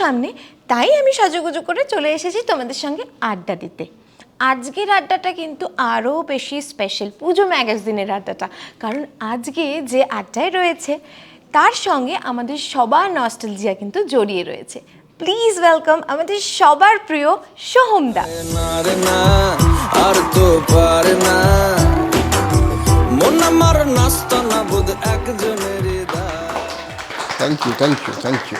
সামনে তাই আমি সাজুগুজু করে চলে এসেছি তোমাদের সঙ্গে আড্ডা দিতে। আজকের আড্ডাটা কিন্তু আরও বেশি স্পেশাল পুজো ম্যাগাজিনের আড্ডাটা। কারণ আজকে যে আড্ডায় রয়েছে তার সঙ্গে আমাদের সবার নস্টালজিয়া কিন্তু জড়িয়ে রয়েছে। প্লিজ ওয়েলকাম আমাদের সবার প্রিয় সোহমদা। না রে আর তো পারে না। মন আমার নাস্তা না বোধ একজনের thank you thank you thank you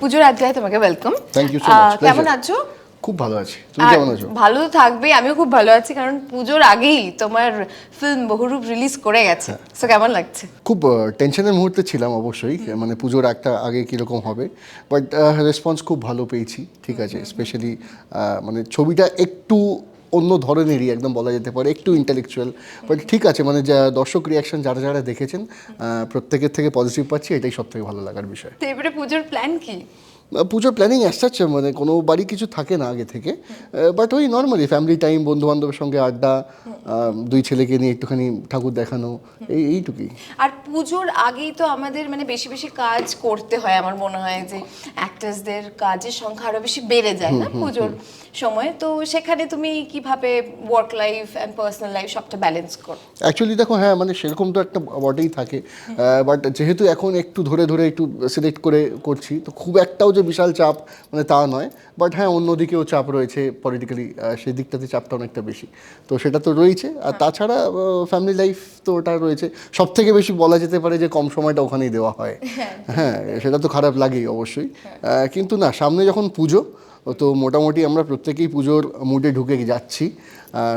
পুজোর আড্ডায় তোমাকে welcome thank you so much. কেমন আছো? খুব ভালো আছি। তুমি কেমন আছো? ভালো তো থাকবে আমিও খুব ভালো আছি কারণ পুজোর আগেই তোমার ফিল্ম বহুরূপ রিলিজ করে গেছে। হ্যাঁ। সো কেমন লাগছে? খুব টেনশনের মুহূর্তে ছিলাম অবশ্যই মানে পুজোর একটা আগে কীরকম হবে। বাট রেসপন্স খুব ভালো পেয়েছি ঠিক আছে? স্পেশালি মানে ছবিটা একটু অন্য ধরনেরই একদম বলা যেতে পারে একটু ইন্টেলেকচুয়াল বাট ঠিক আছে মানে যা দর্শক রিয়াকশন যারা যারা দেখেছেন প্রত্যেকের থেকে পজিটিভ পাচ্ছি এটাই সব থেকে ভালো লাগার বিষয়। তো এবারে পুজোর প্ল্যান কি? পুজোর প্ল্যানিং আসছে মানে কোনো বাড়ি কিছু থাকে না আগে থেকে বাট ওই নর্মালি ফ্যামিলি টাইম বন্ধু বান্ধবের সঙ্গে আড্ডা দুই ছেলেকে নিয়ে একটুখানি ঠাকুর দেখানো এই এইটুকুই। আর পুজোর আগেই তো আমাদের মানে বেশি বেশি কাজ করতে হয় আমার মনে হয় যে অ্যাক্টার্সদের কাজের সংখ্যা আরও বেশি বেড়ে যায় না পুজোর? সময়। তো সেখানে তুমি কীভাবে work life and personal life সবটা ব্যালেন্স করো? অ্যাকচুয়ালি দেখো হ্যাঁ মানে সেরকম তো একটা বটেই থাকে বাট যেহেতু এখন একটু ধরে ধরে একটু সিলেক্ট করে করছি তো খুব একটাও যে বিশাল চাপ মানে তা নয়। বাট হ্যাঁ অন্যদিকেও চাপ রয়েছে পলিটিক্যালি সেই দিকটাতে চাপটা অনেকটা বেশি। তো সেটা তো রয়েছে। আর তাছাড়া ফ্যামিলি লাইফ তো ওটা রয়েছে। সব থেকে বেশি বলা যেতে পারে যে কম সময়টা ওখানেই দেওয়া হয়। হ্যাঁ। সেটা তো খারাপ লাগেই অবশ্যই। কিন্তু না সামনে যখন পুজো তো মোটামুটি আমরা প্রত্যেকেই পুজোর মুডে ঢুকে যাচ্ছি।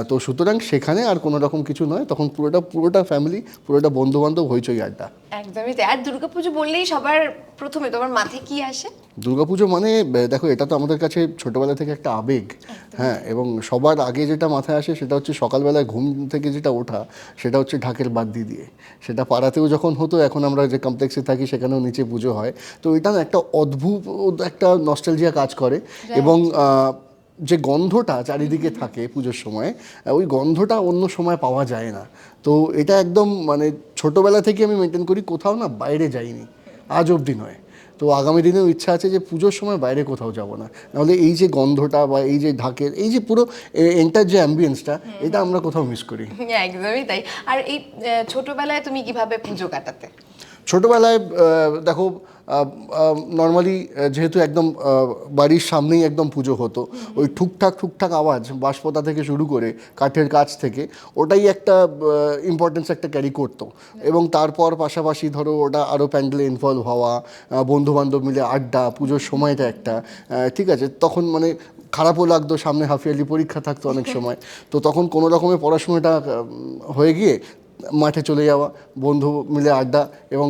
তো সুতরাং সেখানে আর কোনো রকম কিছু নয় তখন পুরোটা পুরোটা ফ্যামিলি পুরোটা বন্ধু বান্ধব হইচই আড্ডা। একদমই তাই। আর দুর্গাপুজো বললেই সবার প্রথমে তোমার মাথায় কি আসে? দুর্গাপুজো মানে দেখো এটা তো আমাদের কাছে ছোটবেলা থেকে একটা আবেগ। হ্যাঁ এবং সবার আগে যেটা মাথায় আসে সেটা হচ্ছে সকালবেলায় ঘুম থেকে যেটা ওঠা সেটা হচ্ছে ঢাকের বাদ্যি দিয়ে। সেটা পাড়াতেও যখন হতো এখন আমরা যে কমপ্লেক্সে থাকি সেখানেও নিচে পুজো হয়। তো এটা না একটা অদ্ভুত একটা নস্টালজিয়া কাজ করে। এবং যে গন্ধটা চারিদিকে থাকে পুজোর সময় ওই গন্ধটা অন্য সময় পাওয়া যায় না। তো এটা একদম মানে ছোটোবেলা থেকে আমি মেনটেন করি কোথাও না বাইরে যাইনি আজ অবধি নয়। তো আগামী দিনেও ইচ্ছা আছে যে পুজোর সময় বাইরে কোথাও যাব না। নাহলে এই যে গন্ধটা বা এই যে ঢাকের এই যে পুরো এন্টার যে অ্যাম্বিয়েন্সটা এটা আমরা কোথাও মিস করি। একদমই তাই। আর এই ছোটবেলায় তুমি কীভাবে পুজো কাটাতে? ছোটোবেলায় দেখো নর্মালি যেহেতু একদম বাড়ির সামনেই একদম পুজো হতো ওই ঠুকঠাক ঠুকঠাক আওয়াজ বাঁশপোতা থেকে শুরু করে কাঠের কাজ থেকে ওটাই একটা ইম্পর্টেন্স একটা ক্যারি করতো। এবং তারপর পাশাপাশি ধরো ওটা আরও প্যান্ডেলে ইনভলভ হওয়া বন্ধু বান্ধব মিলে আড্ডা পুজোর সময়টা একটা ঠিক আছে তখন মানে খারাপও লাগতো সামনে হাফ ইয়ারলি পরীক্ষা থাকতো অনেক সময়। তো তখন কোনো রকমের পড়াশোনাটা হয়ে গিয়ে মাঠে চলে যাওয়া বন্ধু মিলে আড্ডা এবং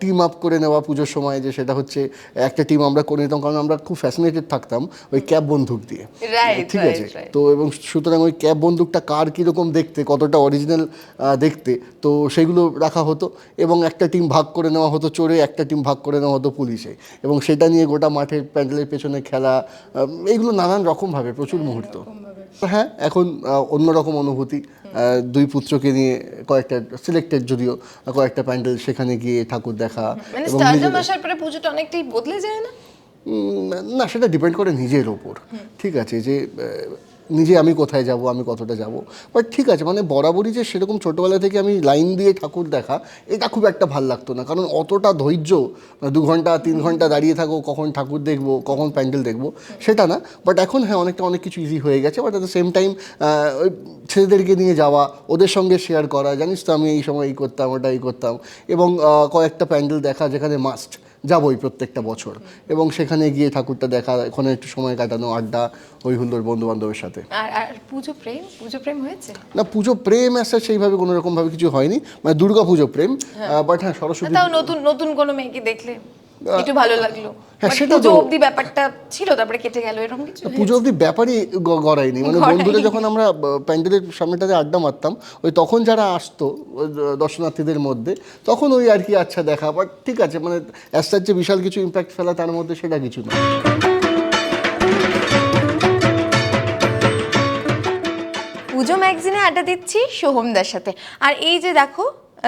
টিম আপ করে নেওয়া পুজোর সময় যে সেটা হচ্ছে একটা টিম আমরা করে নিতাম কারণ আমরা খুব ফ্যাসিনেটেড থাকতাম ওই ক্যাব বন্দুক দিয়ে। ঠিক আছে? তো এবং সুতরাং ওই ক্যাব বন্দুকটা কার কীরকম দেখতে কতটা অরিজিনাল দেখতে তো সেগুলো রাখা হতো এবং একটা টিম ভাগ করে নেওয়া হতো চোরে একটা টিম ভাগ করে নেওয়া হতো পুলিশে এবং সেটা নিয়ে গোটা মাঠের প্যান্ডেলের পেছনে খেলা আহ, এইগুলো নানান রকমভাবে প্রচুর মুহূর্ত। হ্যাঁ এখন অন্যরকম অনুভূতি। দুই পুত্রকে নিয়ে কয়েকটা সিলেক্টেড যদিও কয়েকটা প্যান্ডেল সেখানে গিয়ে ঠাকুর দেখা মানে এবং স্টারডম আসার পরে পুজোটা অনেকটাই বদলে যায় না? না সেটা ডিপেন্ড করে নিজের ওপর। ঠিক আছে যে নিজে আমি কোথায় যাব আমি কতটা যাব। বাট ঠিক আছে মানে বরাবরই যে সেরকম ছোটোবেলা থেকে আমি লাইন দিয়ে ঠাকুর দেখা এটা খুব একটা ভালো লাগতো না। কারণ অতটা ধৈর্য মানে দু ঘণ্টা তিন ঘণ্টা দাঁড়িয়ে থাকো কখন ঠাকুর দেখব কখন প্যান্ডেল দেখব সেটা না। বাট এখন হ্যাঁ অনেকটা অনেক কিছু ইজি হয়ে গেছে। But at the same time ওই ছেলেদেরকে নিয়ে যাওয়া ওদের সঙ্গে শেয়ার করা জানিস তো আমি এই সময় এই করতাম ওটা এই করতাম। এবং কয়েকটা প্যান্ডেল দেখা যেখানে মাস্ট যাবই প্রত্যেকটা বছর। এবং সেখানে গিয়ে ঠাকুরটা দেখা ওখানে একটু সময় কাটানো আড্ডা ওই হুল্লোর বন্ধু বান্ধবের সাথে। আর আর পুজো প্রেম? পুজো প্রেম হয়েছে? না পুজো প্রেম আসা সেইভাবে কোনো রকমভাবে কিছু হয়নি। মানে দুর্গা পুজো প্রেম বাট হ্যাঁ সরস্বতী তাও নতুন নতুন কোনো মেয়েকে দেখলে? একটু ভালো লাগল। হ্যাঁ, সেটা পুজো তো- অবধি ব্যাপারটা ছিল তারপরে কেটে গেল এরকম কিছু পুজো অবধি ব্যাপারই গড়ায়নি। মানে। বন্ধুরা যখন আমরা প্যান্ডেলের সামনেটাতে আড্ডা মারতাম ওই তখন যারা আসতো দর্শনার্থীদের মধ্যে তখন ওই আর কি আচ্ছা দেখা বাট ঠিক আছে মানে অ্যাস্টার যে বিশাল কিছু ইম্প্যাক্ট ফেলা তার মধ্যে সেটা কিছু না। পুজো ম্যাগজিনে আড্ডা দিচ্ছি সোহমদার সাথে। আর এই যে দেখো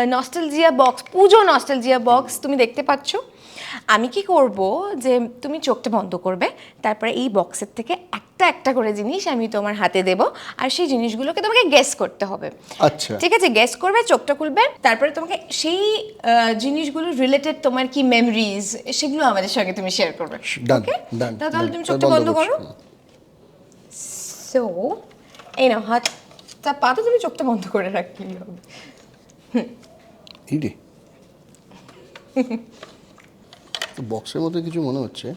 nostalgia box Pujo nostalgia box তুমি দেখতে পাচ্ছ। আমি কি করব যে তুমি চোখটা বন্ধ করবে তারপরে এই বক্সের থেকে একটা একটা করে জিনিস আমি তোমার হাতে দেব আর সেই জিনিসগুলোকে তোমাকে গেস করতে হবে। আচ্ছা। ঠিক আছে গেস করবে চোখটা খুলবে তারপরে তোমাকে সেই জিনিসগুলো রিলেটেড তোমার কি মেমরিজ সেগুলো আমাদের সঙ্গে তুমি শেয়ার করবে। ওকে? তাহলে তুমি চোখটা বন্ধ করো। সো এই নাও হাতটা পাতো তুমি চোখটা বন্ধ করে রাখলেই হবে। তো বক্সের মধ্যে কিছু মনে হচ্ছে।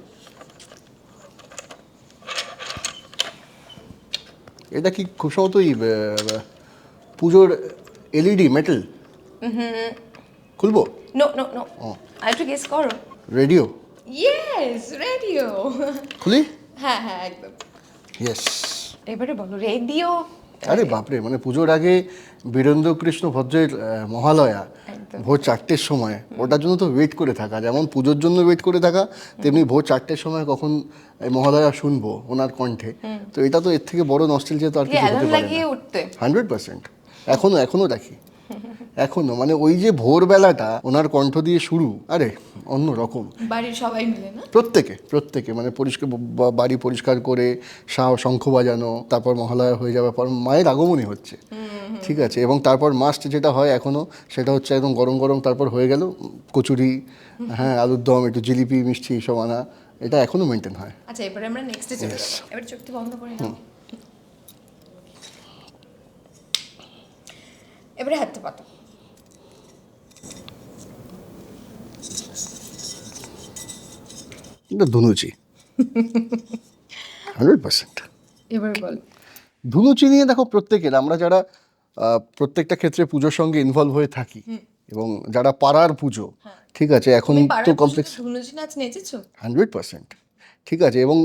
এটা কি খুব সম্ভবত ওই, আহ, পুজোর এলইডি মেটাল? খুলবো? নো নো নো আর একটু গেস করো রেডিও ইয়েস রেডিও খুলি? হ্যাঁ হ্যাঁ একদম। ইয়েস এবারে বলো রেডিও আরে বাপরে মানে পুজোর আগে বীরেন্দ্র কৃষ্ণ ভদ্রের মহালয়া ভোর চারটের সময় ওটার জন্য তো ওয়েট করে থাকা যেমন পুজোর জন্য ওয়েট করে থাকা তেমনি ভোর চারটের সময় কখন এই মহালয়া শুনব ওনার কণ্ঠে। তো এটা তো এর থেকে বড় নস্টেলজিয়া তো আর কিছু হতে পারে হান্ড্রেড পার্সেন্ট এখনও এখনও রাখি এখনও মানে ওই যে ভোরবেলাটা ওনার কণ্ঠ দিয়ে শুরু আরে অন্য রকম। বাড়ির সবাই মিলে না? প্রত্যেকে প্রত্যেকে মানে পরিষ্কার বাড়ি পরিষ্কার করে শা- শঙ্খ বাজানো তারপর মহালয়া হয়ে যাওয়ার পর মায়ের আগমনই হচ্ছে। ঠিক আছে এবং তারপর মাস্ট যেটা হয় এখনও সেটা হচ্ছে একদম গরম গরম তারপর হয়ে গেল কচুরি হ্যাঁ আলুর দম একটু জিলিপি মিষ্টি এইসব আনা এটা এখনও মেনটেন হয়। আচ্ছা এবারে আমরা নেক্সটে চলে যাব। এবার চোখটি বন্ধ করে নাও। এবারে হাতটা পাতো এটা ধুনুচি। Hundred percent. এবারে বল। ধুনুচি নিয়ে দেখো প্রত্যেকের আমরা যারা প্রত্যেকটা ক্ষেত্রে পুজোর সঙ্গে ইনভলভ হয়ে থাকি এবং যারা পাড়ার পুজো ঠিক আছে এখন তো কমপ্লেক্স ধুনুচি নাচ নেচেছো? Hundred percent. ঠিক আছে এবং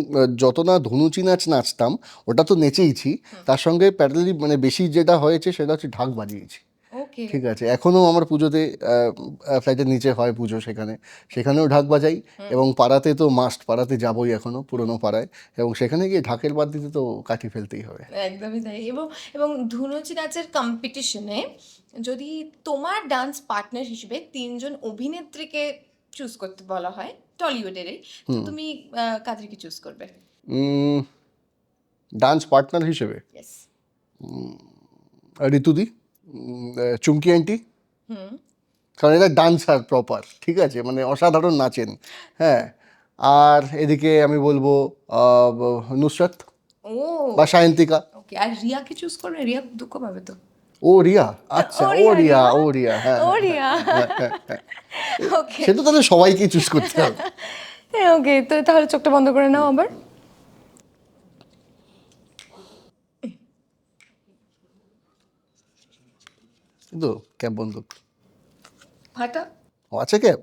যত না ধনুচি নাচ নাচতাম ওটা তো নেচেইছি তার সঙ্গে প্যারালি মানে বেশি যেটা হয়েছে সেটা হচ্ছে ঢাক বাজিয়েছি। ওকে ঠিক আছে। এখনও আমার পুজোতে ফ্ল্যাটের নিচে হয় পুজো সেখানে। সেখানেও ঢাক বাজাই এবং পাড়াতে তো মাস্ট পাড়াতে যাবই এখনও পুরনো পাড়ায়। এবং সেখানে গিয়ে ঢাকের বাদ দিতে তো কাঠি ফেলতেই হবে। একদমই তাই। এবং এবং ধুনুচি নাচের কম্পিটিশনে যদি তোমার ডান্স পার্টনার হিসেবে তিনজন অভিনেত্রীকে চুজ করতে বলা হয় টলিউডেরই তুমি কাদেরকে চুজ করবে? ডান্স পার্টনার হিসেবে? ঋতুদি? চুমকি আন্টি? কারণ এরা ডান্সার প্রপার ঠিক আছে? মানে অসাধারণ নাচেন হ্যাঁ? আর এদিকে আমি বলব নুসরাত বা সায়ন্তিকা। আর রিয়াকে চুজ করবে? রিয়া দুঃখ পাবে তো। ও রিয়া আচ্ছা ও রিয়া ও রিয়া হ্যাঁ ও রিয়া? ওকে সে তো তাহলে সবাইকেই চুজ করতে হবে। ওকে তো তাহলে চোখটা বন্ধ করে নাও আবার। কিন্তু ক্যাব বন্দুক ফাটা ও আছে ক্যাব?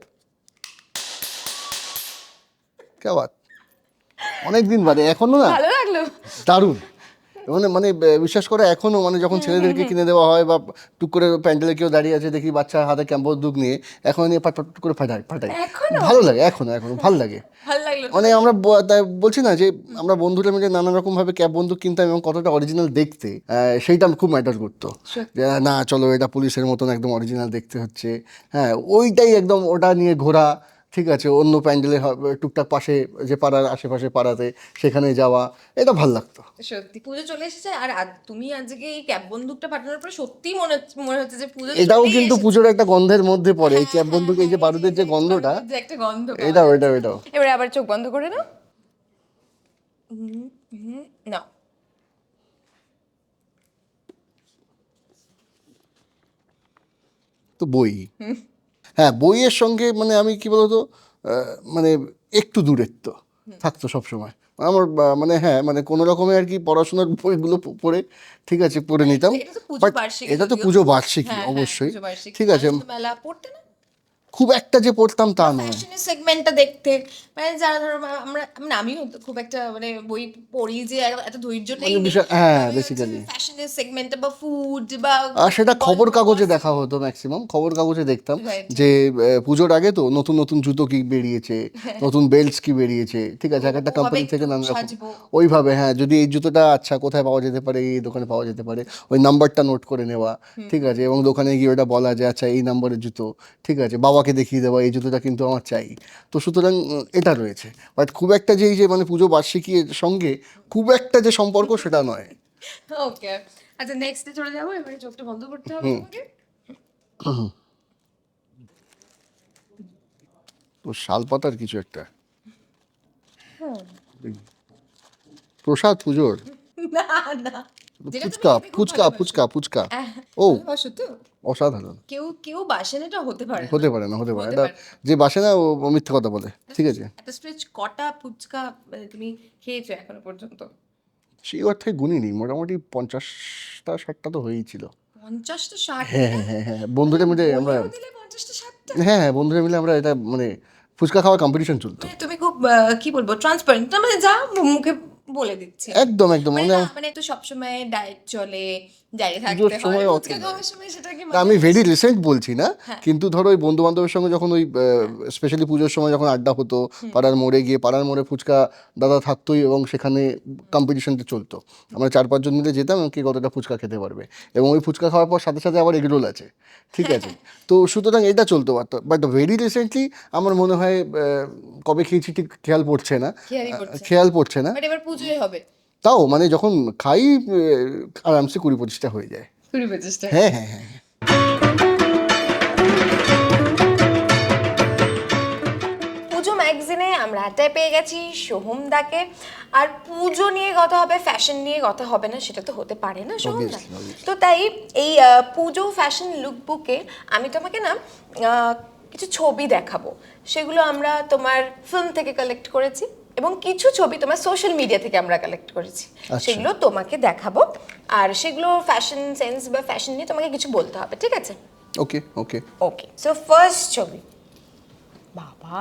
ক্যাবাত অনেক দিন বাদে এখনও না? ভালো লাগল। দারুণ। মানে মানে বিশ্বাস করে এখনও মানে যখন ছেলেদেরকে কিনে দেওয়া হয় বা টুক করে প্যান্ডেলে কেউ দাঁড়িয়ে আছে দেখি বাচ্চা হাতে ক্যাম্পর দুধ নিয়ে এখন নিয়ে পাট পাট করে ফাটাই ফাটাই ভালো লাগে এখনও এখনও ভালো লাগে। মানে আমরা বলছি না যে আমরা বন্ধুরা মিলে নানা রকম ভাবে ক্যাব বন্ধু কিনতাম এবং কতটা অরিজিনাল দেখতে সেইটা খুব ম্যাটার করতো। যে না চলো এটা পুলিশের মতন একদম অরিজিনাল দেখতে হচ্ছে। হ্যাঁ ওইটাই একদম ওটা নিয়ে ঘোরা ঠিক আছে অন্য প্যান্ডেলে হবে, টুকটাক পাশে যে পাড়ার আশেপাশে পাড়াতে সেখানে যাওয়া এটা ভালো লাগতো। সত্যি পুজো চলে এসেছে আর আজ- তুমি আজকে এই ক্যাব বন্দুকটা পাঠানোর পরে সত্যি মনে হচ্ছে মনে হচ্ছে যে পুজো এটাও কিন্তু পুজোর একটা গন্ধের মধ্যে পড়ে এই ক্যাব বন্দুক এই যে বারুদের যে গন্ধটা যে একটা গন্ধ এটাও এটাও এটাও। এবারে আবার চোখ বন্ধ করে নাও। নাও তো বই। হ্যাঁ বইয়ের সঙ্গে মানে আমি কি বলতো মানে একটু দূরত্ব থাকতো সব সময় আমার মানে হ্যাঁ মানে কোনো রকমে আর কি পড়াশোনার বইগুলো পড়ে ঠিক আছে পড়ে নিতাম। এটা তো পুজো বার্ষিকী এটা তো। পুজো বার্ষিকী হ্যাঁ, হ্যাঁ, অবশ্যই। ঠিক আছে আনন্দ মেলা পড়তে না খুব একটা যে পড়তাম তা নয়। ফ্যাশনের সেগমেন্টটা দেখতে মানে যারা ধরো আমরা মানে আমিও তো খুব একটা মানে বই পড়ি যে এত- ধৈর্য নেই। মানে হ্যাঁ, basically। ফ্যাশনের সেগমেন্টে বা ফুড বা আর সেটা খবর কাগজে দেখা হতো ম্যাক্সিমাম খবর কাগজে দেখতাম যে পুজোর আগে তো নতুন নতুন জুতো কি বেরিয়েছে নতুন বেল্টস কি বেরিয়েছে ঠিক আছে এক একটা কোম্পানি থেকে নাম ওইভাবে হ্যাঁ যদি এই জুতোটা আচ্ছা কোথায় পাওয়া যেতে পারে এই দোকানে পাওয়া যেতে পারে ওই নাম্বারটা নোট করে নেওয়া ঠিক আছে এবং দোকানে গিয়ে ওটা বলা যে আচ্ছা এই নাম্বারের জুতো ঠিক আছে বাবাকে দেখিয়ে দেওয়া এই জুতোটা কিন্তু আমার চাই। তো সুতরাং এটা রয়েছে। বাট খুব একটা যে এই যে মানে পুজো বার্ষিকী সঙ্গে খুব একটা যে সম্পর্ক সেটা নয়। ওকে আচ্ছা নেক্সটে চলে যাব এবারে চোখটা বন্ধ করতে হবে তোমাকে। তো শালপাতার কিছু একটা। প্রসাদ পুজোর। না না। ফুচকা ফুচকা ফুচকা ফুচকা। হ্যাঁ, ও। অসাধারণ। কেউ কেউ বাসেন এটা হতে পারে না। হতে পারে না হতে পারে। হতে এটা পারে। যে বাসে না ও ও মিথ্যে কথা বলে। ঠিক আছে। একটা স্ট্রেচ কটা ফুচকা মানে তুমি খেয়েছো এখনও পর্যন্ত? সেই অর্থে গুনিনি। মোটামুটি পঞ্চাশটা ষাটটা তো হয়েই ছিল। পঞ্চাশটা ষাট? হ্যাঁ হ্যাঁ হ্যাঁ হ্যাঁ। বন্ধুরা মিলে আমরা বলেও দিলে পঞ্চাশটা ষাটটা? হ্যাঁ হ্যাঁ বন্ধুরা মিলে আমরা এটা মানে ফুচকা খাওয়ার কম্পিটিশন চলতো। মানে তুমি খুব আহ, কি বলব ট্রান্সপারেন্ট মানে যা মুখে বলে দিচ্ছি। একদম একদম। মানে মানে না, মানে তো সবসময় ডায়েট চলে থাকতে হয়। সময় আমি ভেরি রিসেন্ট বলছি না হ্যাঁ। কিন্তু ধরো ওই বন্ধু বান্ধবের সঙ্গে যখন ওই স্পেশালি পুজোর সময় যখন আড্ডা হতো পাড়ার মোড়ে গিয়ে পাড়ার মোড়ে ফুচকা দাদা থাকতোই এবং সেখানে কম্পিটিশনটা চলতো। আমরা চার পাঁচজন মিলে যেতাম কে কতটা ফুচকা খেতে পারবে। এবং ওই ফুচকা খাওয়ার পর সাথে সাথে আবার এগরোল আছে ঠিক আছে? তো সুতরাং এটা চলতো বাট ভেরি রিসেন্টলি আমার মনে হয় কবে খেয়েছি ঠিক খেয়াল পড়ছে না। খেয়াল পড়ছে না। এবার পুজোই হবে। তাও মানে যখন খাই আরামসে কুড়ি পঁচিশটা হয়ে যায়। কুড়ি পঁচিশটা? হ্যাঁ হ্যাঁ হ্যাঁ। পুজো ম্যাগাজিনে আমরা আড্ডায় পেয়ে গেছি সোহম দাকে। আর পুজো নিয়ে কথা হবে ফ্যাশন নিয়ে কথা হবে না সেটা তো হতে পারে না সোহম দা. তো তাই এই পুজো ফ্যাশন লুকবুকে আমি তোমাকে না কিছু ছবি দেখাবো। সেগুলো আমরা তোমার ফিল্ম থেকে কালেক্ট করেছি। এবং কিছু ছবি তোমার সোশ্যাল মিডিয়া থেকে আমরা কালেক্ট করেছি। আচ্ছা। সেগুলো তোমাকে দেখাবো। আর সেগুলো ফ্যাশন সেন্স বা ফ্যাশন নিয়ে তোমাকে কিছু বলতে হবে ঠিক আছে? ওকে ওকে ওকে সো ফার্স্ট ছবি। বাবা।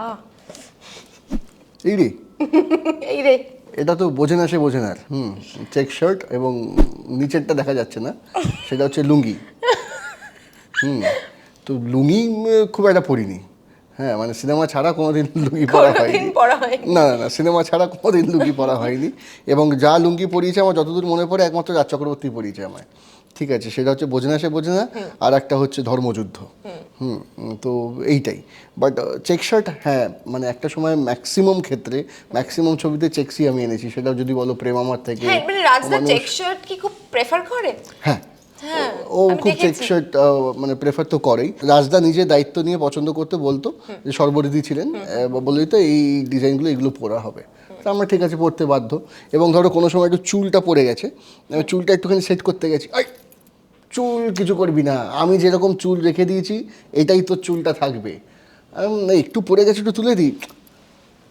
এই রে। এই রে। এটা তো বোঝে না সে বোঝে না হুম চেক শার্ট এবং নিচেরটা দেখা যাচ্ছে না সেটা হচ্ছে লুঙ্গি। হুম তো লুঙ্গি খুব একটা পরিনি। হ্যাঁ মানে সিনেমা ছাড়া কোনোদিন লুঙ্গি পরা হয়নি। না না না সিনেমা ছাড়া কোনোদিন লুঙ্গি পরা হয়নি। এবং যা লুঙ্গি পরিয়েছে আমার যতদূর মনে পড়ে একমাত্র রাজ চক্রবর্তী পরিয়েছে আমায়। ঠিক আছে সেটা হচ্ছে বোঝে না সে বোঝে না। আর একটা হচ্ছে ধর্মযুদ্ধ। হুম। তো এইটাই। বাট চেক শার্ট হ্যাঁ মানে একটা সময় ম্যাক্সিমাম ক্ষেত্রে ম্যাক্সিমাম ছবিতে চেকসই আমি এনেছি। সেটা যদি বলো প্রেম আমার থেকে হ্যাঁ মানে রাজদা চেক শার্ট কি খুব প্রেফার করে? হ্যাঁ। ও খুব চেক। শার্ট মানে প্রেফার তো করেই। রাজদা নিজে দায়িত্ব নিয়ে পছন্দ করতে বলতো যে সর্বরিদি ছিলেন বলেই তো এই ডিজাইনগুলো এগুলো পরা হবে। তা আমরা ঠিক আছে পড়তে বাধ্য। এবং ধরো কোনো সময় একটু চুলটা পড়ে গেছে চুলটা একটুখানি সেট করতে গেছি চুল কিছু করবি না আমি যেরকম চুল রেখে দিয়েছি এটাই তোর চুলটা থাকবে। একটু পড়ে গেছে একটু তুলে দিই।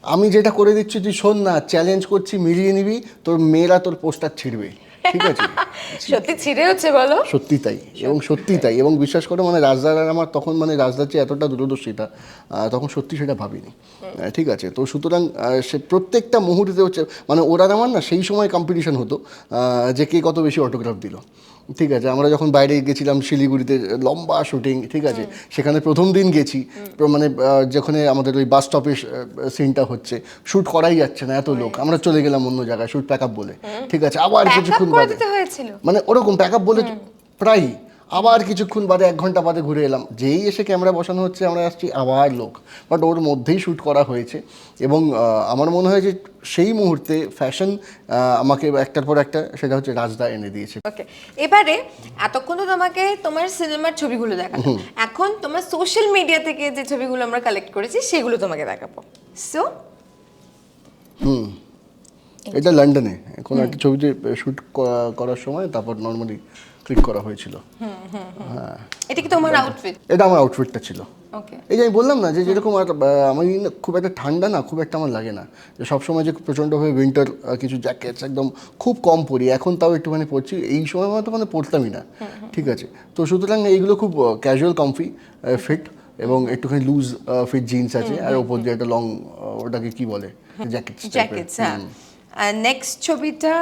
আমি যেটা করে দিচ্ছি তুই শোন না চ্যালেঞ্জ করছি মিলিয়ে নিবি তোর মেয়েরা তোর পোস্টার ছিঁড়বে। ঠিক আছে। সত্যি ছিঁড়ে হচ্ছে বলো। সত্যি তাই এবং সত্যি তাই এবং বিশ্বাস করে মানে রাজদার আর আমার তখন মানে রাজদার যে এতটা দূরদর্শিতা তখন সত্যি সেটা ভাবিনি। ঠিক আছে তো সুতরাং সে প্রত্যেকটা মুহূর্তে হচ্ছে মানে ওরা আমার না সেই সময় কম্পিটিশন হতো যে কে কত বেশি অটোগ্রাফ দিল। ঠিক আছে আমরা যখন বাইরে গেছিলাম শিলিগুড়িতে লম্বা শুটিং ঠিক আছে সেখানে প্রথম দিন গেছি মানে যেখানে আমাদের ওই বাস স্টপের সিনটা হচ্ছে শ্যুট করাই যাচ্ছে না এত লোক আমরা চলে গেলাম অন্য জায়গায় শ্যুট প্যাক আপ বলে ঠিক আছে আবার কিছুক্ষণ মানে ওরকম প্যাক আপ বলে প্রায় আবার কিছুক্ষণ বাদে এক ঘণ্টা বাদে ঘুরে এলাম। যেই এসে ক্যামেরা বসানো হচ্ছে আমরা আসছি আবার লোক। বাট ওর মধ্যেই শ্যুট করা হয়েছে। এবং আমার মনে হয় যে সেই মুহূর্তে ফ্যাশন আমাকে একটার পর একটা সেটা হচ্ছে রাজদা এনে দিয়েছে। ওকে এবারে এতক্ষণ তো তোমাকে তোমার সিনেমার ছবিগুলো দেখাবো এখন তোমার সোশ্যাল মিডিয়া থেকে যে ছবিগুলো আমরা কালেক্ট করেছি সেগুলো তোমাকে দেখাবো। So hmm. এটা লন্ডনে এখন একটা ছবিতে শ্যুট করার সময় তারপর নর্মালি ক্লিক করা হয়েছিল। এটা কি তোমার আউটফিট এটা আমার আউটফিটটা ছিল। এই যে আমি বললাম না যে যেরকম আর আমি খুব একটা ঠান্ডা না খুব একটা আমার লাগে না। যে সবসময় যে প্রচণ্ডভাবে উইন্টার কিছু জ্যাকেটস একদম খুব কম পরি এখন তাও একটুখানি পরছি এই সময় আমার তো মানে পরতামই না। ঠিক আছে। তো সুতরাং এইগুলো খুব ক্যাজুয়াল কমফি ফিট এবং একটুখানি লুজ ফিট জিন্স আছে আর ওপর দিয়ে একটা লং ওটাকে কি বলে? জ্যাকেট জ্যাকেটস হ্যাঁ। নেক্সট ছবিটা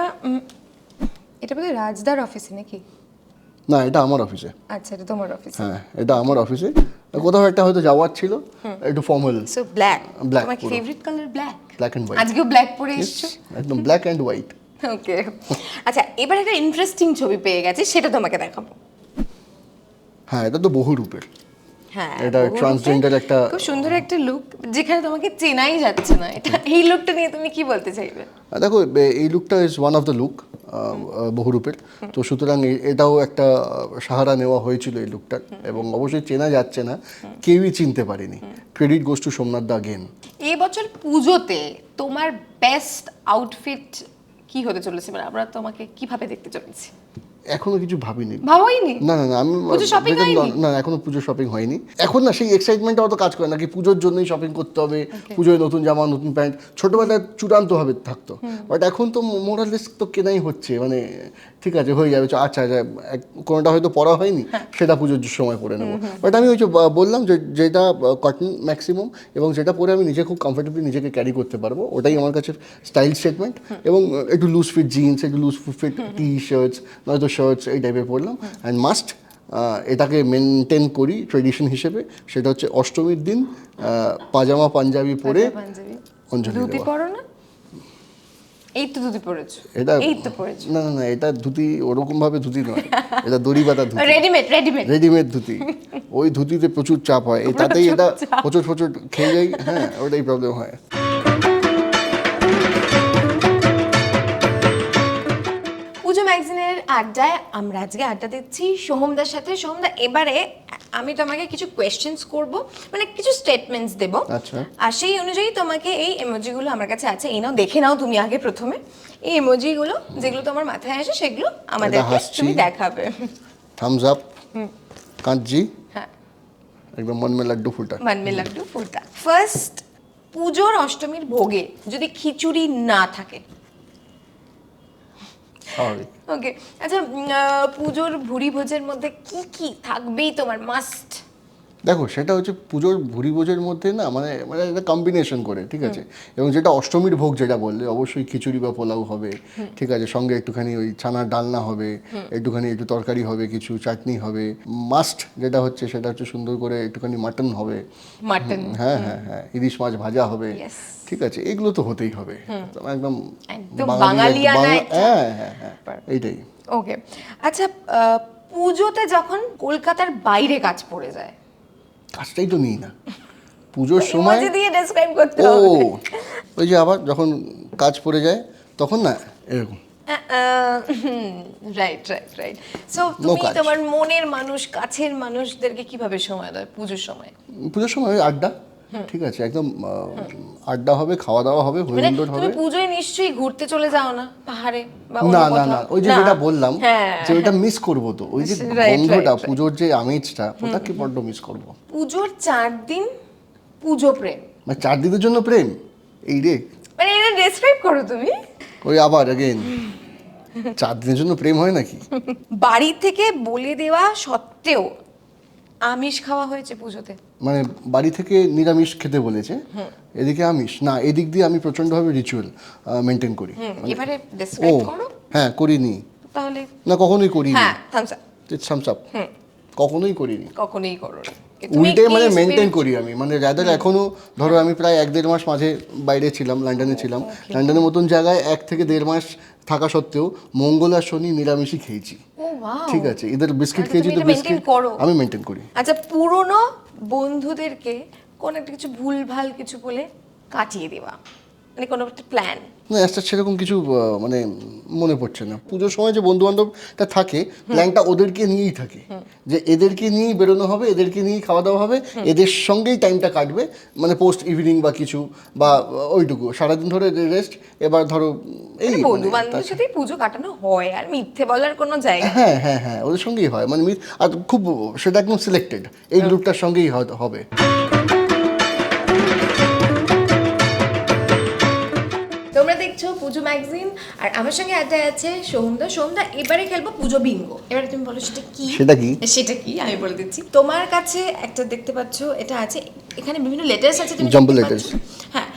এটা বোধহয় রাজদার অফিসে নাকি? না এটা আমার অফিসে আচ্ছা এটা তোমার অফিসে হ্যাঁ এটা আমার অফিসে কোথাও একটা হয়তো যাওয়ার ছিল একটু ফর্মাল সো ব্ল্যাক Black তোমার favourite colour black black and white আজকেও ব্ল্যাক পরে এসছো? একদম ব্ল্যাক অ্যান্ড হোয়াইট ওকে আচ্ছা এবার একটা ইন্টারেস্টিং ছবি পেয়ে গেছে সেটা তোমাকে দেখাবো। হ্যাঁ এটা তো বহু রূপের। হ্যাঁ এটা রূপে একটা- খুব সুন্দর একটা লুক যেখানে তোমাকে চেনাই যাচ্ছে না। এটা এই লুকটা নিয়ে তুমি কি বলতে চাইবে? দেখো এই লুকটা is one of the look বহুরূপের। তো সুতরাং এটাও একটা সাহারা নেওয়া হয়েছিল এই লুকটার। এবং অবশ্যই চেনা যাচ্ছে না, কেউই চিনতে পারেনি। ক্রেডিট গোস সোমনাথ দা গেন এই বছর পুজোতে তোমার বেস্ট আউটফিট কি হতে চলেছে? মানে আমরা তোমাকে কীভাবে দেখতে চলেছি? এখনও কিছু ভাবিনি। ভাবোইনি না না না আমি? না এখনও পুজো শপিং হয়নি। এখন না সেই এক্সাইটমেন্টটা অত কাজ করে নাকি পুজোর জন্যই শপিং করতে হবে পুজোয় নতুন জামা নতুন প্যান্ট ছোটবেলায় চূড়ান্ত হবে থাকতো। বাট এখন তো মোরালেস তো কেনাই হচ্ছে মানে ঠিক আছে হয়ে যাবে আচ্ছা আচ্ছা কোনোটা হয়তো পরা হয়নি হ্যাঁ। সেটা পুজোর সময় পরে নেব। বাট আমি ওই যে বললাম যে যেটা কটন ম্যাক্সিমাম এবং যেটা পরে আমি নিজে খুব কমফোর্টেবলি নিজেকে ক্যারি করতে পারব ওটাই আমার কাছে স্টাইল স্টেটমেন্ট এবং একটু লুজ ফিট জিন্স একটু লুজ ফিট টি শার্টস নয়তো শার্টস এই টাইপের পরলাম। অ্যান্ড মাস্ট এটাকে মেনটেন করি ট্রেডিশন হিসেবে সেটা হচ্ছে অষ্টমীর দিন পাজামা পাঞ্জাবি পরে অঞ্জলি দেওয়া। না? এই তো ধুতি পরেছো। এটা এই তো পরেছো। না না না এটা ধুতি ওরকম ভাবে ধুতি নয়। এটা দড়ি বাঁধা dhoti. Readymade readymade readymade dhoti. ওই ধুতিতে প্রচুর চাপ হয়। তাতেই এটা প্রচুর প্রচুর খেয়ে যাই হ্যাঁ ওটাই প্রবলেম হয়। আড্ডায় আমরা আজকে আড্ডা দিচ্ছি সোহমদার সাথে। সোহমদা এবারে আমি তোমাকে কিছু কোয়েশ্চেন্স করব মানে কিছু স্টেটমেন্টস দেব। আচ্ছা। আর সেই অনুযায়ী তোমাকে এই এমোজিগুলো আমার কাছে আছে। এই নাও দেখে নাও তুমি আগে প্রথমে। এই এমোজিগুলো যেগুলো তোমার মাথায় আসে সেগুলো আমাদের। তুমি দেখাবে। থামস আপ কাঁচজি হ্যাঁ। একদম মন মে লাড্ডু ফুটা মান মে লাড্ডু ফুটা ফার্স্ট পুজোর অষ্টমীর ভোগে যদি খিচুড়ি না থাকে ওকে আচ্ছা পুজোর ভুরি ভোজের মধ্যে কি কি থাকবেই তোমার মাস্ট দেখো সেটা হচ্ছে পুজোর ভুরি ভোজের মধ্যে না মানে মানে একটা কম্বিনেশন করে ঠিক আছে? এবং যেটা অষ্টমীর ভোগ যেটা বললে অবশ্যই খিচুড়ি বা পোলাও হবে ঠিক আছে? সঙ্গে একটুখানি ওই ছানার ডালনা হবে একটুখানি একটু তরকারি হবে কিছু চাটনি হবে মাস্ট যেটা হচ্ছে সেটা হচ্ছে সুন্দর করে একটুখানি মাটন হবে। মাটন হ্যাঁ হ্যাঁ হ্যাঁ ইলিশ মাছ ভাজা হবে ঠিক আছে? এগুলো তো হতেই হবে। একদম একটা হ্যাঁ হ্যাঁ হ্যাঁ এইটাই। ওকে আচ্ছা পুজোতে যখন কলকাতার বাইরে কাজ পড়ে যায় কাজটাই তো নিই না। পুজোর সময় দিয়ে ডেসক্রাইব করতে ও ওই যে আবার যখন কাজ পড়ে যায় তখন না এরকম। রাইট রাইট রাইট সো তুমি তোমার মনের মানুষ কাছের মানুষদেরকে কীভাবে সময় দাও পুজোর সময়? পুজোর সময় আড্ডা। ঠিক আছে একদম আহ, আড্ডা হবে খাওয়া দাওয়া হবে মানে হইহুল্লোড় তুমি হবে পুজোয় নিশ্চয়ই ঘুরতে চলে যাও না পাহাড়ে বা অন্য না না কোথাও? না ওই যে না? যেটা বললাম হ্যাঁ যে ওইটা মিস করব তো ওই যে Right, right, গন্ধটা right. পুজোর যে আমেজটা ওটাকে বড্ড মিস করব পুজোর চার দিন পুজো প্রেম মানে চার দিনের জন্য প্রেম এই রে মানে এটা ডেসক্রাইব করো তুমি ওই আবার अगेन চার দিনের জন্য প্রেম হয় নাকি বাড়ি থেকে বলে দেওয়া সত্ত্বেও আমিষ খাওয়া হয়েছে পুজোতে। মানে বাড়ি থেকে নিরামিষ খেতে বলেছে। এদিকে আমিষ। না এদিক দিয়ে আমি প্রচণ্ডভাবে রিচুয়াল মেনটেন করি। এবারে ও ডেসক্রাইব করো। হ্যাঁ করিনি। তাহলে না কখনোই করিনি। হ্যাঁ থামস আপ থামস আপ কখনোই করিনি। কখনোই করো উল্টে মানে মেনটেন করি আমি। মানে রাদার এখনও ধরো আমি প্রায় এক দেড় মাস মাঝে বাইরে ছিলাম লন্ডনে ছিলাম। লন্ডনের মতন জায়গায় এক থেকে দেড় মাস থাকা সত্ত্বেও মঙ্গল আর শনি নিরামিষই খেয়েছি। ঠিক আছে এদের বিস্কিট খেয়েছি তো বিস্কিট। আমি মেনটেন করি। আচ্ছা পুরনো বন্ধুদেরকে কোন একটা কিছু ভুলভাল কিছু বলে কাটিয়ে দেওয়া মানে কোনো একটা প্ল্যান না একটা সেরকম কিছু মানে মনে পড়ছে না। পুজোর সময় যে বন্ধু বান্ধবটা থাকে প্ল্যানটা ওদেরকে নিয়েই থাকে। যে এদেরকে নিয়েই বেরোনো হবে এদেরকে নিয়েই খাওয়া দাওয়া হবে এদের সঙ্গেই টাইমটা কাটবে মানে পোস্ট ইভিনিং বা কিছু বা ওইটুকু। সারাদিন ধরে রেস্ট এবার ধরো এই মানে বন্ধু বান্ধবের সাথেই পুজো কাটানো হয় আর মিথ্যে বলার কোনো জায়গা হ্যাঁ হ্যাঁ হ্যাঁ ওদের সঙ্গেই হয়। মানে আর খুব সেটা একদম সিলেক্টেড এই গ্রুপটার সঙ্গেই হয়তো হবে। ম্যাগাজিন আর আমার সঙ্গে আড্ডায় আছে সোমদা সোমদা এবারে খেলব পুজো বিঙ্গো। এবারে তুমি বলো সেটা কি? সেটা কি? সেটা কি? আমি বলে দিচ্ছি। তোমার কাছে একটা দেখতে পাচ্ছ এটা আছে। এখানে বিভিন্ন লেটার্স আছে তুমি letters. পাচ্ছ? হ্যাঁ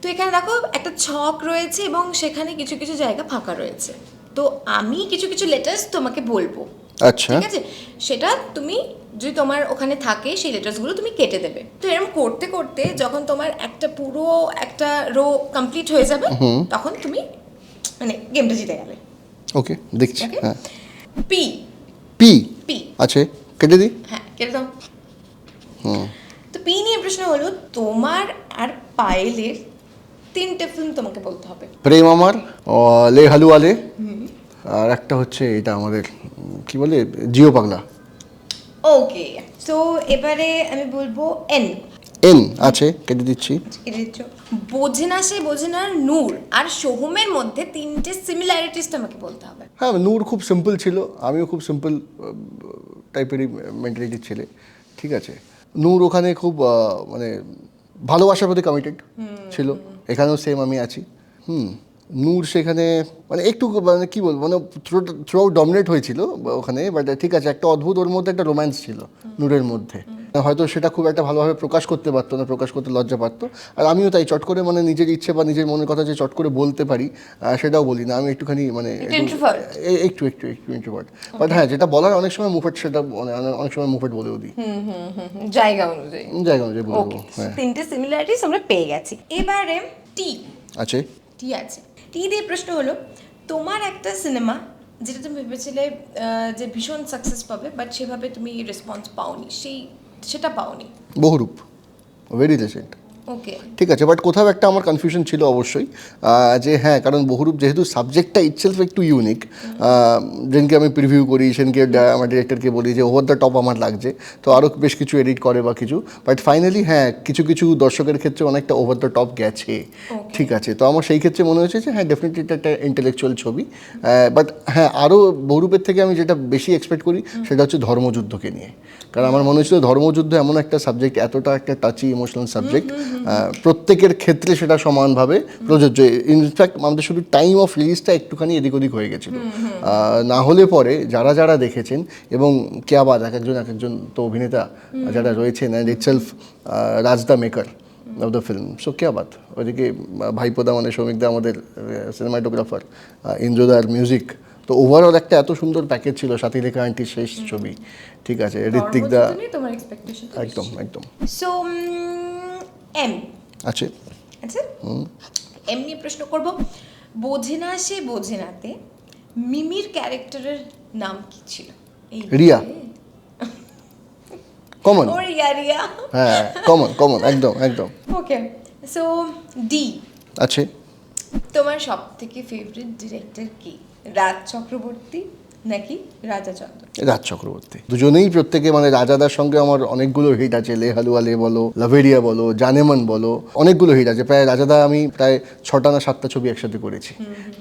তো এখানে দেখো একটা ছক রয়েছে এবং সেখানে কিছু কিছু জায়গা ফাঁকা রয়েছে। তো আমি কিছু কিছু লেটার্স তোমাকে বলব। আচ্ছা। ঠিক আছে? সেটা তুমি যদি তোমার ওখানে থাকে সেই লেটার্সগুলো তুমি কেটে দেবে। তো এরকম করতে করতে যখন তোমার একটা পুরো একটা রো কমপ্লিট হয়ে যাবে তখন তুমি মানে গেমটা জিতে যাবে ওকে দেখছি হ্যাঁ। পি পি পি আছে। কেটে দিই? হ্যাঁ কেটে দাও। হুম। তো পি নিয়ে প্রশ্ন হলো তোমার আর পায়েলের তিনটে ফিল্ম তোমাকে বলতে হবে। প্রেম আমার লে হালুয়ালে আর একটা হচ্ছে এটা আমাদের কি বলে? জিও পাগলা। ওকে তো এবারে আমি বলব এন এন আছে কেটে দিচ্ছি। কেটে দিচ্ছ। বোঝে না সে বোঝে না নূর আর সোহমের মধ্যে তিনটে সিমিলারিটিস তোমাকে বলতে হবে। হ্যাঁ নূর খুব সিম্পল ছিল আমিও খুব সিম্পল টাইপেরই মেন্টালিটির ছেলে ঠিক আছে? নূর ওখানে খুব মানে ভালোবাসার প্রতি কমিটেড ছিল এখানেও সেম আমি আছি। হুম। নূর সেখানে মানে একটু মানে কী বলব মানে থ্রু ডমিনেট হয়েছিল ওখানে বাট ঠিক আছে একটা অদ্ভুত ওর মধ্যে একটা রোম্যান্স ছিল নূরের মধ্যে। হয়তো সেটা খুব একটা ভালোভাবে প্রকাশ করতে পারতো না প্রকাশ করতে লজ্জা পারতো। আর আমিও তাই চট করে মানে নিজের ইচ্ছে বা নিজের মনের কথা যে চট করে বলতে পারি সেটাও বলি না। আমি একটুখানি মানে একটু একটু- একটু ইন্ট্রোভার্ট বাট হ্যাঁ যেটা বলার অনেক সময় মুফেট সেটা মানে অনেক সময় মুফেট বলেও দিই। জায়গা অনুযায়ী। জায়গা অনুযায়ী বলে ওকে দেবো হ্যাঁ। তিনটে সিমিলারিটিস আমরা পেয়ে গেছি। এবারে টি আছে? টি আছে। টি দিয়ে প্রশ্ন হলো, তোমার একটা সিনেমা যেটা তুমি ভেবেছিলে যে ভীষণ সাকসেস পাবে বাট সেভাবে তুমি রেসপন্স পাওনি, সেই, সেটা পাওনি। বহুরূপ ভেরি রিসেন্ট ওকে ঠিক আছে বাট কোথাও একটা আমার কনফিউশন ছিল অবশ্যই যে হ্যাঁ কারণ বহুরূপ যেহেতু সাবজেক্টটা ইটসেলফ একটু ইউনিক যেদিনকে আমি প্রিভিউ করি সেদিনকে ডা- আমার ডিরেক্টরকে বলি যে ওভার দ্য টপ আমার লাগছে। তো আরও বেশ কিছু এডিট করে বা কিছু বাট ফাইনালি হ্যাঁ কিছু কিছু দর্শকের ক্ষেত্রে অনেকটা ওভার দ্য টপ গেছে। ঠিক আছে তো আমার সেই ক্ষেত্রে মনে হয়েছে যে হ্যাঁ ডেফিনেটলি এটা একটা ইন্টেলেকচুয়াল ছবি বাট হ্যাঁ আরও বহুরূপের থেকে আমি যেটা বেশি এক্সপেক্ট করি সেটা হচ্ছে ধর্মযুদ্ধকে নিয়ে। কারণ আমার মনে হচ্ছিল ধর্মযুদ্ধ এমন একটা সাবজেক্ট এতটা একটা টাচি ইমোশনাল সাবজেক্ট প্রত্যেকের ক্ষেত্রে সেটা সমানভাবে প্রযোজ্য। ইনফ্যাক্ট আমাদের শুধু টাইম অফ রিলিজটা একটুখানি এদিক ওদিক হয়ে গেছিল। না হলে পরে যারা যারা দেখেছেন এবং কেয়াবাদ এক একজন এক একজন তো অভিনেতা যারা রয়েছেন and it itself Raj the maker of the film so কেয়াবাদ ওইদিকে আহ, ভাইপোদা মানে শ্রমিকদা আমাদের সিনেমাটোগ্রাফার ইন্দ্রদার মিউজিক তো ওভারঅল একটা এত সুন্দর প্যাকেজ ছিল সাথী রেখা আন্টির শেষ ছবি। ঠিক আছে ঋত্বিক দা একদম একদম। সো এম আছে আচ্ছা এমনি প্রশ্ন করব। বোঝে না সে বোঝে নাতে মিমির ক্যারেক্টারের নাম কি ছিল? রিয়া। কমন ও রিয়া রিয়া। হ্যাঁ কমন কমন একদম একদম। ওকে সো ডি আছে তোমার সব থেকে ফেভারিট ডিরেক্টর কি? রাজ চক্রবর্তী নাকি রাজা চন্দ্র? রাজ চক্রবর্তী। দুজনেই প্রত্যেকে মানে রাজাদার সঙ্গে আমার অনেকগুলো হিট আছে লে হালুয়ালে বলো লাভেরিয়া বলো জানেমান বলো অনেকগুলো হিট আছে। প্রায় রাজাদা আমি প্রায় ছটা না সাতটা ছবি একসাথে করেছি।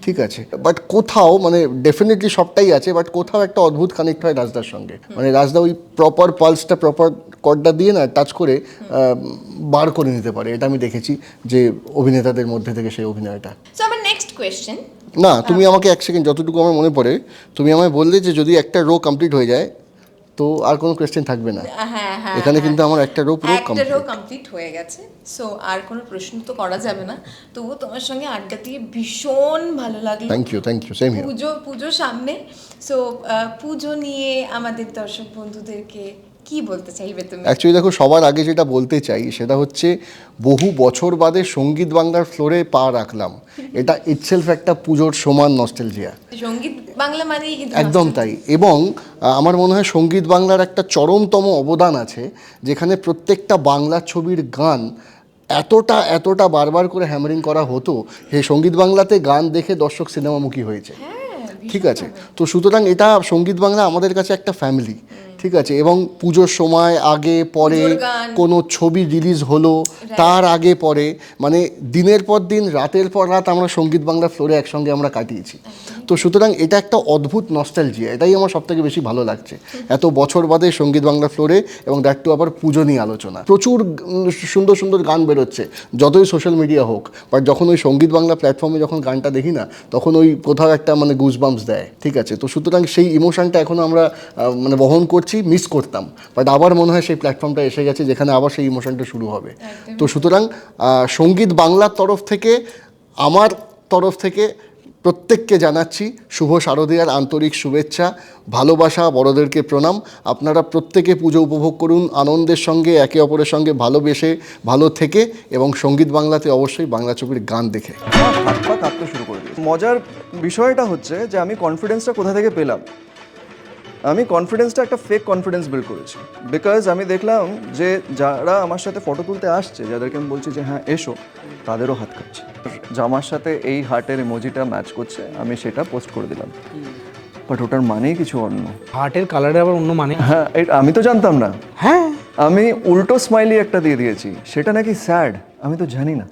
ঠিক আছে। বাট কোথাও মানে ডেফিনেটলি সবটাই আছে বাট কোথাও একটা অদ্ভুত কানেক্ট হয় রাজদার সঙ্গে। মানে রাজদা ওই প্রপার পালসটা প্রপার কর্ডটা দিয়ে না টাচ করে বার করে নিতে পারে। এটা আমি দেখেছি যে অভিনেতাদের মধ্যে থেকে সেই অভিনয়টা। সো আমার নেক্সট কোয়েশ্চেন না তুমি আমাকে এক সেকেন্ড যতটুকু আমার মনে পড়ে তুমি আমায় বললে যে যদি একটা রো কমপ্লিট হয়ে যায় তো আর কোনো কোয়েশ্চেন থাকবে না। হ্যাঁ হ্যাঁ এখানে কিন্তু আমার একটা রো পুরো একটা রো কমপ্লিট হয়ে গেছে সো আর কোনো প্রশ্ন তো করা যাবে না। তবুও তোমার সঙ্গে আড্ডা দিয়ে ভীষণ ভালো লাগল। Thank you thank you same Pujo Pujo সামনে সো পুজো নিয়ে আমাদের দর্শক বন্ধুদেরকে কি বলতে চাইবে তুমি? অ্যাকচুয়ালি দেখো সবার আগে যেটা বলতে চাই সেটা হচ্ছে বহু বছর বাদে সংগীত বাংলার ফ্লোরে পা রাখলাম। এটা ইটসেলফ একটা পুজোর সমান নস্টেলজিয়া সংগীত বাংলা মানেই একদম তাই। এবং আমার মনে হয় সংগীত বাংলার একটা চরমতম অবদান আছে যেখানে প্রত্যেকটা বাংলা ছবির গান এতটা এতটা বারবার করে হ্যামারিং করা হতো যে সংগীত বাংলাতে গান দেখে দর্শক সিনেমামুখী হয়েছে। হ্যাঁ ঠিক আছে? তো সুতরাং এটা সংগীত বাংলা আমাদের কাছে একটা ফ্যামিলি ঠিক আছে এবং পুজোর সময় আগে পরে কোনো ছবি রিলিজ হলো তার আগে পরে মানে দিনের পর দিন রাতের পর রাত আমরা সংগীত বাংলা ফ্লোরে একসঙ্গে আমরা কাটিয়েছি। তো সুতরাং এটা একটা অদ্ভুত নস্টালজিয়া এটাই আমার সব থেকে বেশি ভালো লাগছে। এত বছর বাদে সংগীত বাংলা ফ্লোরে এবং দ্যাট টু আবার পুজো নিয়ে আলোচনা। প্রচুর সুন্দর সুন্দর গান বেরোচ্ছে যতই সোশ্যাল মিডিয়া হোক বাট যখন ওই সংগীত বাংলা প্ল্যাটফর্মে যখন গানটা দেখি না তখন ওই কোথাও একটা মানে গুজবাম্পস দেয় ঠিক আছে? তো সুতরাং সেই ইমোশনটা এখনও আমরা মানে বহন করছি। মিস করতাম। বাট আবার মনে হয় সেই প্ল্যাটফর্মটা এসে গেছে যেখানে আবার সেই ইমোশনটা শুরু হবে। তো সুতরাং সংগীত বাংলার তরফ থেকে আমার তরফ থেকে প্রত্যেককে জানাচ্ছি শুভ শারদীয়ার আন্তরিক শুভেচ্ছা ভালোবাসা বড়দেরকে প্রণাম। আপনারা প্রত্যেকে পুজো উপভোগ করুন আনন্দের সঙ্গে একে অপরের সঙ্গে ভালোবেসে ভালো থেকে এবং সংগীত বাংলাতে অবশ্যই বাংলা ছবির গান দেখে। শুরু করে মজার বিষয়টা হচ্ছে যে আমি কনফিডেন্সটা কোথা থেকে পেলাম? আমি কনফিডেন্সটা একটা ফেক কনফিডেন্স বিল্ড করেছি। বিকজ আমি দেখলাম যে যারা আমার সাথে ফটো তুলতে আসছে যাদেরকে আমি বলছি যে হ্যাঁ এসো তাদেরও হাত কাঁপছে। জামার সাথে এই হার্টের ইমোজিটা ম্যাচ করছে আমি সেটা পোস্ট করে দিলাম। বাট ওটার মানেই কিছু অন্য। হার্টের কালারে আবার অন্য মানে? হ্যাঁ আমি তো জানতাম না। হ্যাঁ। আমি উল্টো স্মাইলি একটা দিয়ে দিয়েছি। সেটা নাকি স্যাড আমি তো জানি না।